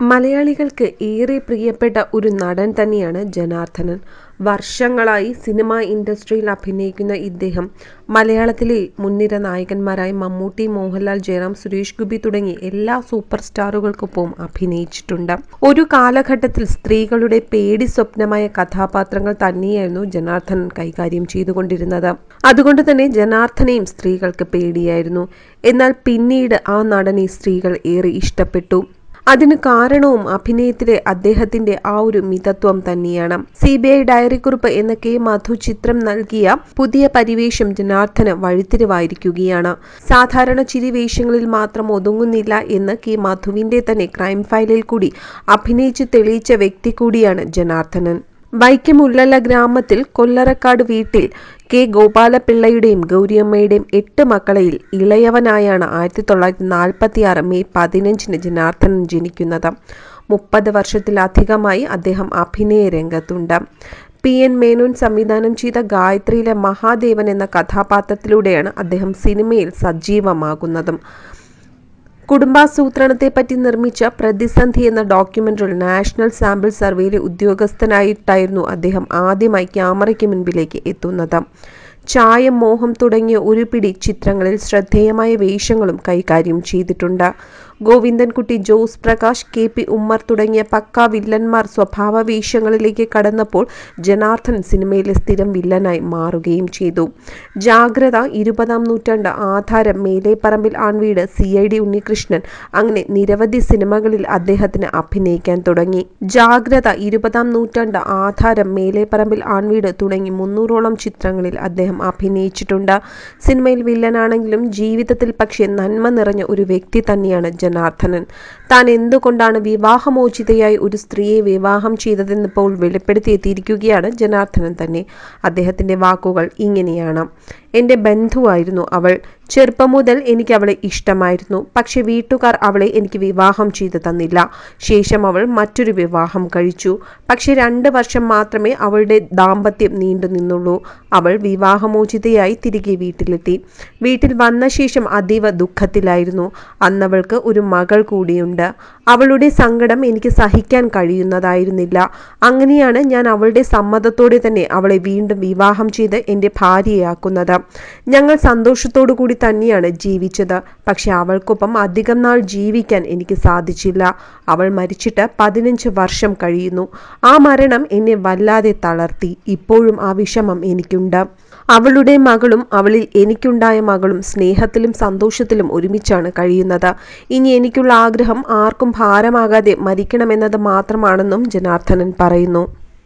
മലയാളികൾക്ക് ഏറെ പ്രിയപ്പെട്ട ഒരു നടൻ തന്നെയാണ് ജനാർദ്ദനൻ. വർഷങ്ങളായി സിനിമാ ഇൻഡസ്ട്രിയിൽ അഭിനയിക്കുന്ന ഇദ്ദേഹം മലയാളത്തിലെ മുൻനിര നായകന്മാരായ മമ്മൂട്ടി മോഹൻലാൽ ജയറാം സുരേഷ് ഗോപി തുടങ്ങി എല്ലാ സൂപ്പർ സ്റ്റാറുകൾക്കൊപ്പവും അഭിനയിച്ചിട്ടുണ്ട്. ഒരു കാലഘട്ടത്തിൽ സ്ത്രീകളുടെ പേടി സ്വപ്നമായ കഥാപാത്രങ്ങൾ തന്നെയായിരുന്നു ജനാർദ്ദനൻ കൈകാര്യം ചെയ്തുകൊണ്ടിരുന്നത്. അതുകൊണ്ട് തന്നെ ജനാർദ്ദനെയും സ്ത്രീകൾക്ക് പേടിയായിരുന്നു. എന്നാൽ പിന്നീട് ആ നടനെ സ്ത്രീകൾ ഏറെ ഇഷ്ടപ്പെട്ടു. അതിന് കാരണവും അഭിനയത്തിലെ അദ്ദേഹത്തിന്റെ ആ ഒരു മിതത്വം തന്നെയാണ്. സി ബി ഐ ഡയറിക്കുറിപ്പ് എന്ന കെ മധു ചിത്രം നൽകിയ പുതിയ പരിവേഷം ജനാർദ്ദന് വഴിത്തിരിവായിരിക്കുകയാണ്. സാധാരണ ചിരി വേഷങ്ങളിൽ മാത്രം ഒതുങ്ങുന്നില്ല എന്ന് കെ മധുവിന്റെ തന്നെ ക്രൈം ഫയലിൽ കൂടി അഭിനയിച്ച് തെളിയിച്ച വ്യക്തി കൂടിയാണ് ജനാർദ്ദനൻ. വൈക്കം ഗ്രാമത്തിൽ കൊല്ലറക്കാട് വീട്ടിൽ കെ. ഗോപാലപിള്ളയുടെയും ഗൗരിയമ്മയുടെയും എട്ട് മക്കളെയിൽ ഇളയവനായാണ് ആയിരത്തി തൊള്ളായിരത്തി നാൽപ്പത്തി ആറ് മെയ് പതിനഞ്ചിന് ജനാർദ്ദനൻ ജനിക്കുന്നത്. മുപ്പത് വർഷത്തിലധികമായി അദ്ദേഹം അഭിനയ രംഗത്തുണ്ട്. പി. എൻ. മേനോൻ സംവിധാനം ചെയ്ത ഗായത്രിയിലെ മഹാദേവൻ എന്ന കഥാപാത്രത്തിലൂടെയാണ് അദ്ദേഹം സിനിമയിൽ സജീവമാകുന്നതും. കുടുംബാസൂത്രണത്തെപ്പറ്റി നിർമ്മിച്ച പ്രതിസന്ധി എന്ന ഡോക്യുമെന്ററിൽ നാഷണൽ സാമ്പിൾ സർവേയിലെ ഉദ്യോഗസ്ഥനായിട്ടായിരുന്നു അദ്ദേഹം ആദ്യമായി ക്യാമറയ്ക്ക് മുൻപിലേക്ക് എത്തുന്നത്. ചായം മോഹം തുടങ്ങിയ ഒരു പിടി ചിത്രങ്ങളിൽ ശ്രദ്ധേയമായ വേഷങ്ങളും കൈകാര്യം ചെയ്തിട്ടുണ്ട്. ഗോവിന്ദൻകുട്ടി ജോസ് പ്രകാശ് കെ പി ഉമ്മർ തുടങ്ങിയ പക്കാ വില്ലന്മാർ സ്വഭാവ വേഷങ്ങളിലേക്ക് കടന്നപ്പോൾ ജനാർദ്ദൻ സിനിമയിലെ സ്ഥിരം വില്ലനായി മാറുകയും ചെയ്തു. Jagratha Irupatham Noottandu Aadharam Meleparambil Aanveedu C I D Unnikrishnan അങ്ങനെ നിരവധി സിനിമകളിൽ അദ്ദേഹത്തിന് അഭിനയിക്കാൻ തുടങ്ങി. ജാഗ്രത ഇരുപതാം നൂറ്റാണ്ട് ആധാരം മേലേപ്പറമ്പിൽ ആൺവീട് തുടങ്ങി മുന്നൂറോളം ചിത്രങ്ങളിൽ അദ്ദേഹം അഭിനയിച്ചിട്ടുണ്ട്. സിനിമയിൽ വില്ലനാണെങ്കിലും ജീവിതത്തിൽ പക്ഷേ നന്മ നിറഞ്ഞ ഒരു വ്യക്തി തന്നെയാണ് ജനാർദ്ദനൻ. താൻ എന്തുകൊണ്ടാണ് വിവാഹമോചിതയായി ഒരു സ്ത്രീയെ വിവാഹം ചെയ്തതെന്നിപ്പോൾ വെളിപ്പെടുത്തിയെത്തിയിരിക്കുകയാണ് ജനാർദ്ദനൻ തന്നെ. അദ്ദേഹത്തിന്റെ വാക്കുകൾ ഇങ്ങനെയാണ്. എന്റെ ബന്ധുവായിരുന്നു അവൾ. ചെറുപ്പം മുതൽ എനിക്ക് അവളെ ഇഷ്ടമായിരുന്നു. പക്ഷെ വീട്ടുകാർ അവളെ എനിക്ക് വിവാഹം ചെയ്തു തന്നില്ല. ശേഷം അവൾ മറ്റൊരു വിവാഹം കഴിച്ചു. പക്ഷെ രണ്ട് വർഷം മാത്രമേ അവളുടെ ദാമ്പത്യം നീണ്ടു നിന്നുള്ളൂ. അവൾ വിവാഹമോചിതയായി തിരികെ വീട്ടിലെത്തി. വീട്ടിൽ വന്ന ശേഷം അതീവ ദുഃഖത്തിലായിരുന്നു. അന്നവൾക്ക് ഒരു മകൾ കൂടിയുണ്ട്. അവളുടെ സങ്കടം എനിക്ക് സഹിക്കാൻ കഴിയുന്നതായിരുന്നില്ല. അങ്ങനെയാണ് ഞാൻ അവളുടെ സമ്മതത്തോടെ തന്നെ അവളെ വീണ്ടും വിവാഹം ചെയ്ത് എന്റെ ഭാര്യയാക്കുന്നത്. ഞങ്ങൾ സന്തോഷത്തോടു കൂടി തന്നെയാണ് ജീവിച്ചത്. പക്ഷെ അവൾക്കൊപ്പം അധികം നാൾ ജീവിക്കാൻ എനിക്ക് സാധിച്ചില്ല. അവൾ മരിച്ചിട്ട് പതിനഞ്ച് വർഷം കഴിയുന്നു. ആ മരണം എന്നെ വല്ലാതെ തളർത്തി. ഇപ്പോഴും ആ വിഷമം എനിക്കുണ്ട്. അവളുടെ മകളും അവളിൽ എനിക്കുണ്ടായ മകളും സ്നേഹത്തിലും സന്തോഷത്തിലും ഒരുമിച്ചാണ് കഴിയുന്നത്. ഇനി എനിക്കുള്ള ആഗ്രഹം ആർക്കും ഭാരമാകാതെ മരിക്കണമെന്നത് മാത്രമാണെന്നും ജനാർദ്ദനൻ പറയുന്നു